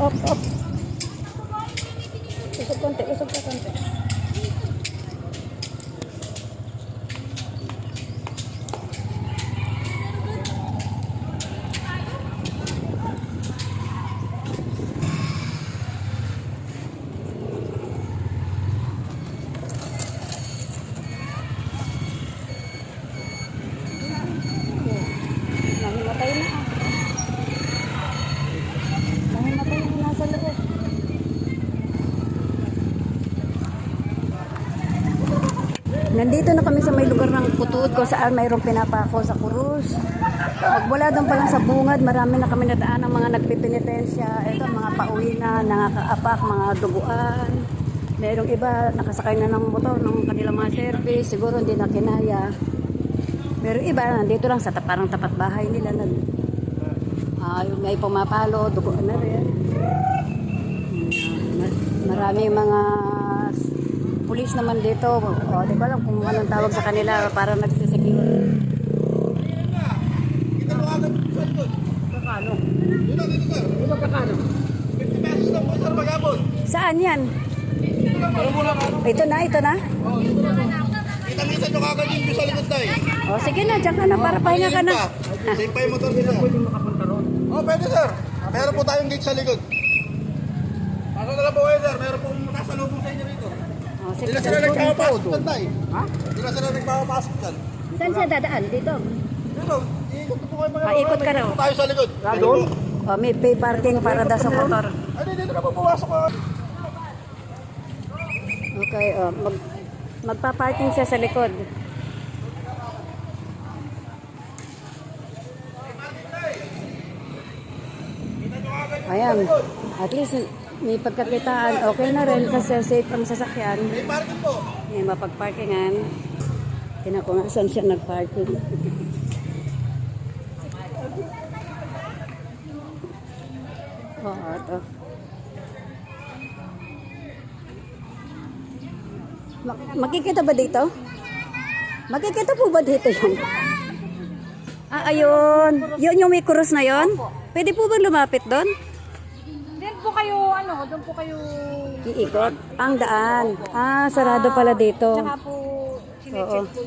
Op, op. Usog konti, usog konti. Nahimatay na ah. Nahimatay na nasa loob. Nandito na kami sa may lugar ng Putod kung saan mayroong pinapako sa kurus. Magmula doon pa lang sa bungad, marami na kami nadaan ng mga nagpipinitensya. Ito, mga pauwi na, nakakaapak, mga duguan. Merong iba, nakasakay na ng motor ng kanilang mga service. Siguro hindi na kinaya. Pero iba, nandito lang sa parang tapat bahay nila. Nag, ah, yung may pumapalo, duguan na rin. Ma- Marami mga pulis naman dito. O, di ko alam kung anong tawag sa kanila para nagsisecure. Kakano? Dito, sir. Kakano? 50 pesos lang po, sir, maghapon. Saan yan? Ito na, ito na. Oh. Kita-kita nyo kagad yung view sa likod tayo. O, sige na, dyan ka na para pahinga ka na. Same pa yung motor nila. Pwede makapunta ron? Oh, pwede, sir. Meron po tayong gate sa likod. Pasok na lang po kayo, sir. Meron pong nakasalubong sa sige, Hindi na sila nagpapapasok dyan tayo. Ha? Hindi na sila nagpapapasok dyan. Saan siya dadaan? Dito. Dito, ikot po kayo mga Ah, ikot ka raw. Ikot tayo sa likod. Doon? O, may pay parking para daw sa motor. Ay, hindi, dito na po pumasok. ah. Okay, o, mag, magpa-parking siya sa likod. Ayan, at least may pagkakitaan, okay na rin kasi safe ang sasakyan. May parking po. May mapagparkingan. Tingnan ko nga saan siya nagparking. Oo, ito. Ma- makikita ba dito? Makikita po ba dito yun? Ah, ayun. Yun yung may krus na yun? Pwede po bang lumapit doon? Po kayo, ano, doon po kayo, Iikot? Ang daan. Ah, sarado pala dito. tsaka po, sinecheck po